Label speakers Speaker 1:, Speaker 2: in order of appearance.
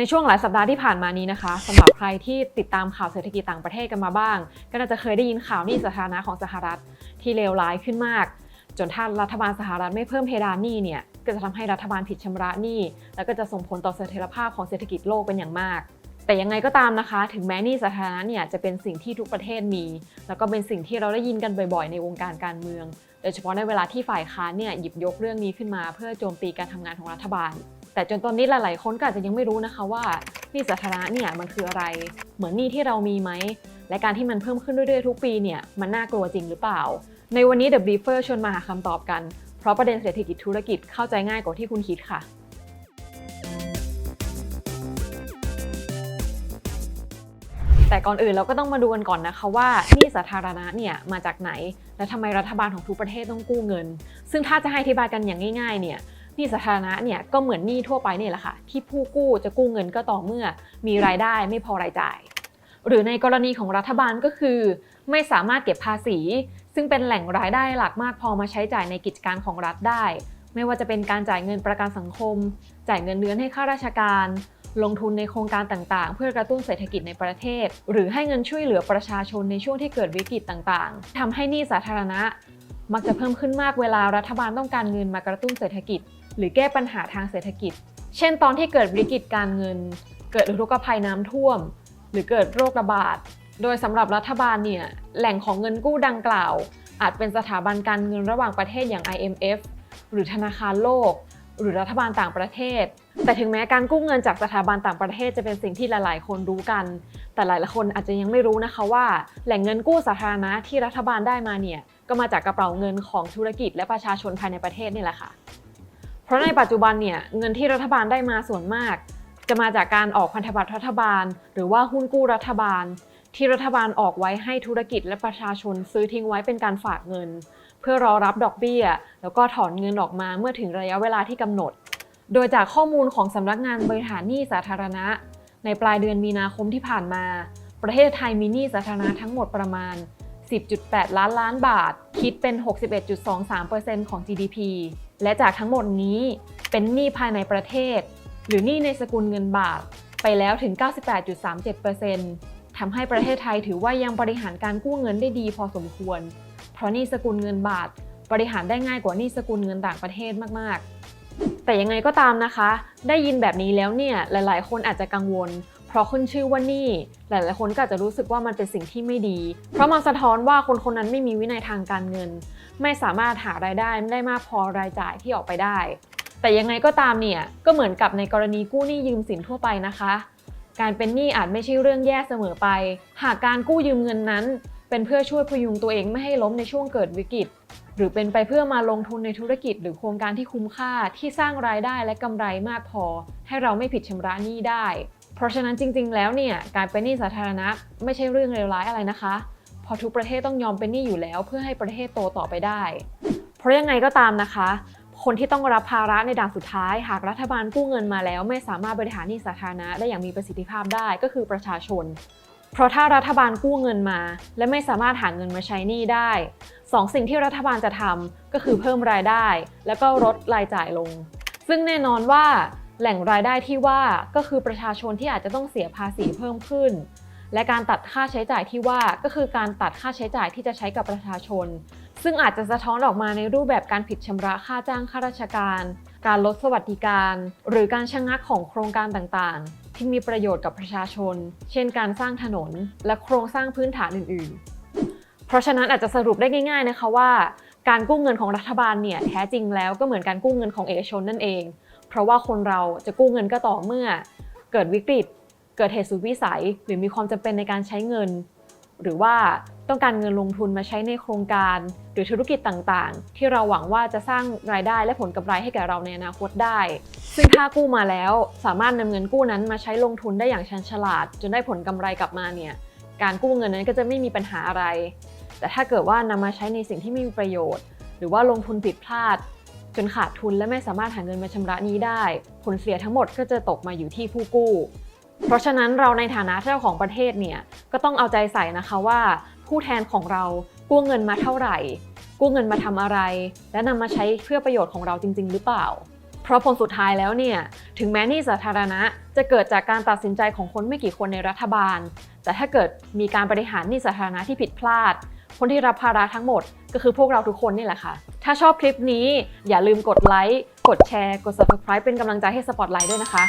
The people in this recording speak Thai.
Speaker 1: ในช่วงหลายสัปดาห์ที่ผ่านมานี้นะคะสำหรับใครที่ติดตามข่าวเศรษฐกิจต่างประเทศกันมาบ้าง ก็น่าจะเคยได้ยินข่าวหนี้สาธารณะของสหรัฐที่เลวร้ายขึ้นมาก จนถ้ารัฐบาลสหรัฐไม่เพิ่มเพดานหนี้เนี่ยก็จะทำให้รัฐบาลผิดชำระหนี้ แล้วก็จะส่งผลต่อเสถียรภาพของเศรษฐกิจโลกเป็นอย่างมาก แต่ยังไงก็ตามนะคะ ถึงแม้หนี้สาธารณะเนี่ยจะเป็นสิ่งที่ทุกประเทศมี แล้วก็เป็นสิ่งที่เราได้ยินกันบ่อยๆ ในวงการการเมือง โดยเฉพาะในเวลาที่ฝ่ายค้านเนี่ยหยิบยกเรื่องนี้ขึ้นมา เพื่อโจมตีการทำงานของรัฐบาล แต่จนตอนนี้หลาย ๆ คนก็อาจจะยังไม่รู้นะคะว่าหนี้สาธารณะเนี่ยมันคืออะไร เหมือนหนี้ที่เรามีไหม และการที่มันเพิ่มขึ้นเรื่อย ๆ ทุกปีเนี่ยมันน่ากลัวจริงหรือเปล่า ในวันนี้ The Briefer ชวนมาหาคำตอบกัน เพราะประเด็นเศรษฐกิจธุรกิจเข้าใจง่ายกว่าที่คุณคิดค่ะแต่ก่อนอื่นเราก็ต้องมาดูกันก่อนนะคะว่าหนี้สาธารณะเนี่ยมาจากไหน และทำไมรัฐบาลของทุกประเทศต้องกู้เงิน ซึ่งถ้าจะให้อธิบายกันอย่างง่ายๆเนี่ย นี้สาธารณะเนี่ยก็เหมือนหนี้ทั่วไปเนี่ยแหละค่ะ ที่ผู้กู้จะกู้เงินก็ต่อเมื่อ มีรายได้ไม่พอรายจ่าย หรือในกรณีของรัฐบาลก็คือ ไม่สามารถเก็บภาษี ซึ่งเป็นแหล่งรายได้หลักมากพอมาใช้จ่ายในกิจการของรัฐได้ ไม่ว่าจะเป็นการจ่ายเงินประกันสังคม จ่ายเงินเดือนให้ข้าราชการ ลงทุนในโครงการต่างๆ เพื่อกระตุ้นเศรษฐกิจในประเทศ หรือให้เงินช่วยเหลือประชาชนในช่วงที่เกิดวิกฤตต่างๆทำให้หนี้สาธารณะ มักจะเพิ่มขึ้นมากเวลารัฐบาลต้องการเงินมากระตุ้นเศรษฐกิจ หรือแก้ปัญหาทางเศรษฐกิจ เช่น ตอนที่เกิดวิกฤตการเงิน เกิดอุทกภัยน้ำท่วม หรือเกิดโรคระบาด โดยสำหรับรัฐบาลเนี่ยแหล่งของเงินกู้ดังกล่าว อาจเป็นสถาบันการเงินระหว่างประเทศอย่าง IMF หรือธนาคารโลก หรือรัฐบาลต่างประเทศ แต่ถึงแม้การกู้เงินจากสถาบันต่างประเทศจะเป็นสิ่งที่หลาย ๆ คนรู้กัน แต่หลายๆคนอาจจะยังไม่รู้นะคะว่า แหล่งเงินกู้สาธารณะที่รัฐบาลได้มาเนี่ยก็มาจากกระเป๋าเงินของธุรกิจและประชาชนภายในประเทศนี่แหละค่ะ ราะในปัจจุบันเนี่ยเงินที่รัฐบาลได้มาส่วนมาก จะมาจากการออกพันธบัตรรัฐบาล หรือว่าหุ้นกู้รัฐบาล ที่รัฐบาลออกไว้ให้ธุรกิจและประชาชนซื้อทิ้งไว้เป็นการฝากเงิน เพื่อรอรับดอกเบี้ย แล้วก็ถอนเงินออกมาเมื่อถึงระยะเวลาที่กำหนด โดยจากข้อมูลของสำนักงานบริหารหนี้สาธารณะ ในปลายเดือนมีนาคมที่ผ่านมา ประเทศไทยมีหนี้สาธารณะทั้งหมดประมาณ 10.8 ล้านล้านบาท คิดเป็น 61.23%ของ GDP และจากทั้งหมดนี้เป็นหนี้ภายในประเทศ หรือหนี้ในสกุลเงินบาทไปแล้วถึง 98.37%ทำให้ประเทศไทยถือว่ายังบริหารการกู้เงินได้ดีพอสมควร เพราะหนี้สกุลเงินบาท บริหารได้ง่ายกว่าหนี้สกุลเงินต่างประเทศมาก ๆ แต่ยังไงก็ตามนะคะ ได้ยินแบบนี้แล้วเนี่ยหลาย ๆ คนอาจจะกังวล เพราะขึ้นชื่อว่านี้หลายๆคนก็อาจจะรู้สึกว่ามันเป็นสิ่งที่ไม่ดี เพราะมันสะท้อนว่าคนคนนั้นไม่มีวินัยทางการเงิน ไม่สามารถหารายได้ได้มากพอรายจ่ายที่ออกไปได้ แต่ยังไงก็ตามเนี่ยก็เหมือนกับในกรณีกู้หนี้ยืมสินทั่วไปนะคะ การเป็นหนี้อาจไม่ใช่เรื่องแย่เสมอไป หากการกู้ยืมเงินนั้น เป็นเพื่อช่วยพยุงตัวเองไม่ให้ล้มในช่วงเกิดวิกฤตหรือเป็นไปเพื่อมาลงทุนในธุรกิจหรือโครงการที่คุ้มค่าที่สร้างรายได้และกำไรมากพอ ให้เราไม่ผิดชำระหนี้ได้ เพราะฉะนั้นจริง ๆ แล้วเนี่ยการเป็นหนี้สาธารณะไม่ใช่เรื่องเลวร้ายอะไรนะคะ พอทุกประเทศต้องยอมเป็นหนี้อยู่แล้ว เพื่อให้ประเทศโตต่อไปได้ เพราะยังไงก็ตามนะคะ คนที่ต้องรับภาระในด่านสุดท้าย หากรัฐบาลกู้เงินมาแล้ว ไม่สามารถบริหารหนี้สาธารณะได้อย่างมีประสิทธิภาพได้ก็คือประชาชน เพราะถ้ารัฐบาลกู้เงินมา และไม่สามารถหาเงินมาใช้หนี้ได้สองสิ่งที่รัฐบาลจะทำก็คือเพิ่มรายได้ แล้วก็ลดรายจ่ายลง ซึ่งแน่นอนว่า แหล่งรายได้ที่ว่าก็คือประชาชนที่อาจจะต้องเสียภาษีเพิ่มขึ้น และการตัดค่าใช้จ่ายที่ว่าก็คือการตัดค่าใช้จ่ายที่จะใช้กับประชาชน ซึ่งอาจจะสะท้อนออกมาในรูปแบบการผิดชำระค่าจ้างข้าราชการ การลดสวัสดิการ หรือการชะงักของโครงการต่างๆ ที่มีประโยชน์กับประชาชน เช่น การสร้างถนน และโครงสร้างพื้นฐานอื่น ๆ เพราะฉะนั้นอาจจะสรุปได้ง่าย ๆนะคะว่า การกู้เงินของรัฐบาลเนี่ยแท้จริงแล้วก็เหมือนการกู้เงินของเอกชนนั่นเอง เพราะว่าคนเราจะกู้เงินก็ต่อเมื่อ เกิดวิกฤต เกิดเหตุสุดวิสัย หรือมีความจำเป็นในการใช้เงิน หรือว่าต้องการเงินลงทุนมาใช้ในโครงการ หรือธุรกิจต่างๆ ที่เราหวังว่าจะสร้างรายได้และผลกำไรให้แก่เราในอนาคตได้ ซึ่งถ้ากู้มาแล้วสามารถนำเงินกู้นั้นมาใช้ลงทุนได้อย่างชันฉลาด จนได้ผลกำไรกลับมาเนี่ยการกู้เงินนั้นก็จะไม่มีปัญหาอะไร แต่ถ้าเกิดว่านำมาใช้ในสิ่งที่ไม่มีประโยชน์ หรือว่าลงทุนผิดพลาด จนขาดทุนและไม่สามารถหาเงินมาชำระนี้ได้ ผลเสียทั้งหมดก็จะตกมาอยู่ที่ผู้กู้ เพราะฉะนั้นเราในฐานะเจ้าของประเทศเนี่ยก็ต้องเอาใจใส่นะคะว่า ผู้แทนของเรากู้เงินมาเท่าไหร่ กู้เงินมาทำอะไร และนำมาใช้เพื่อประโยชน์ของเราจริง ๆ หรือเปล่า เพราะผลสุดท้ายแล้วเนี่ยถึงแม้หนี้สาธารณะจะเกิดจากการตัดสินใจของคนไม่กี่คนในรัฐบาล แต่ถ้าเกิดมีการบริหารหนี้สาธารณะที่ผิดพลาด คนที่รับภาระทั้งหมด ก็คือพวกเราทุกคนนี่แหละค่ะ ถ้าชอบคลิปนี้อย่าลืมกดไลค์ กดแชร์ กด subscribe เป็นกำลังใจให้ Spotlight ด้วยนะคะ